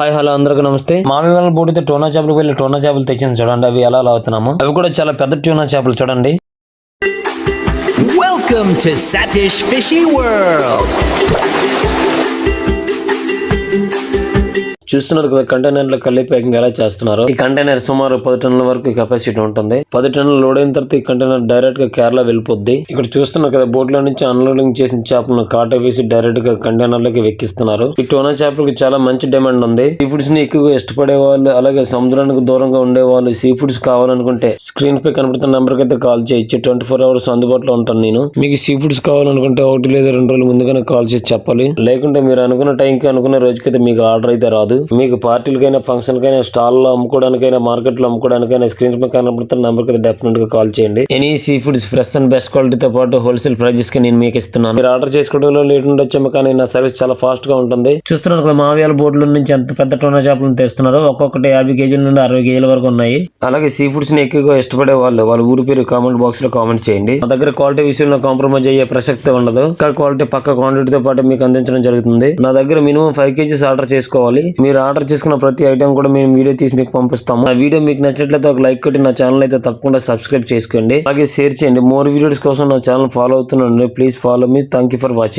Hi hello అందరికీ నమస్తే. మామి వాళ్ళ బోటితో టోనా చేపలకు వెళ్ళి టోనా చేపలు తెచ్చింది చూడండి అవి ఎలా లాగుతున్నాము. అవి కూడా చాలా పెద్ద టోనా చేపలు చూడండి. Welcome to Satish Fishy world చూస్తున్నారు కదా కంటైనర్లో కల్లి ప్యాకింగ్ ఎలా చేస్తున్నారు. ఈ కంటైనర్ సుమారు పది టన్నుల వరకు కెపాసిటీ ఉంటుంది. పది టన్నులు లోడ్ అయిన తర్వాత ఈ కంటైనర్ డైరెక్ట్గా కేరళ వెళ్ళిపోద్ది. ఇక్కడ చూస్తున్నారు కదా బోట్లో నుంచి అన్లోడింగ్ చేసిన చేపలను కాట వేసి డైరెక్ట్గా కంటైనర్లోకి వెక్కిస్తున్నారు. ఈ టోనా చేపలకు చాలా మంచి డిమాండ్ ఉంది. సీ ఫుడ్స్ని ఎక్కువగా ఇష్టపడే వాళ్ళు అలాగే సముద్రానికి దూరంగా ఉండే వాళ్ళు సీ ఫుడ్స్ కావాలనుకుంటే స్క్రీన్ పై కనబడుతున్న నెంబర్కి అయితే కాల్ చేయొచ్చు. ట్వంటీ ఫోర్ అవర్స్ అందుబాటులో ఉంటాను నేను. మీకు సీ ఫుడ్స్ కావాలనుకుంటే ఒకటి లేదా రెండు రోజులు ముందుగానే కాల్ చేసి చెప్పాలి. లేకుంటే మీరు అనుకున్న టైంకి అనుకున్న రోజుకైతే మీకు ఆర్డర్ అయితే రాదు. మీకు పార్టీలకైనా ఫంక్షన్కైనా స్టాల్లో అమ్ముకోవడానికైనా మార్కెట్లో అమ్ముకోవడానికైనా స్క్రీన్ పై కనబడుతున్న నెంబర్ కదా డెఫినెట్గా కాల్ చేయండి. Any sea foods fresh and best క్వాలిటీతో పాటు హోల్సేల్ ప్రైజెస్కి నేను మీకు ఇస్తున్నాను. మీరు ఆర్డర్ చేసుకోవడంలో లేట్ ఉండొచ్చేమో కానీ నా సర్వీస్ చాలా ఫాస్ట్గా ఉంటుంది. చూస్తున్నారు కదా మావ్యాల బోర్డుల నుంచి ఎంత పెద్ద టోనా చేపలను తెస్తున్నారు ఒక్కొక్కటి యాభై కేజీల నుండి అరవై కేజీల వరకు ఉన్నాయి. అలాగే సీ ఫుడ్స్ని ఎక్కువగా ఇష్టపడే వాళ్ళు వాళ్ళ ఊరి పేరు కామెంట్ బాక్స్లో కామెంట్ చేయండి. మా దగ్గర క్వాలిటీ విషయంలో కాంప్రమైజ్ అయ్యే ప్రసక్తి ఉండదు. ఇంకా క్వాలిటీ పక్క క్వాంటిటీతో పాటు మీకు అందించడం జరుగుతుంది. నా దగ్గర మినిమం ఫైవ్ కేజీస్ ఆర్డర్ చేసుకోవాలి. మీరు మీరు ఆర్డర్ చేసుకున్న ప్రతి ఐటమ్ కూడా మేము వీడియో తీసి మీకు పంపిస్తాము. ఆ వీడియో మీకు నచ్చినట్లయితే ఒక లైక్ కొట్టి నా ఛానల్ అయితే తప్పకుండా సబ్స్క్రైబ్ చేసుకోండి. అలాగే షేర్ చేయండి. మోర్ వీడియోస్ కోసం నా ఛానల్ ఫాలో అవుతున్నాను please follow me thank you for watching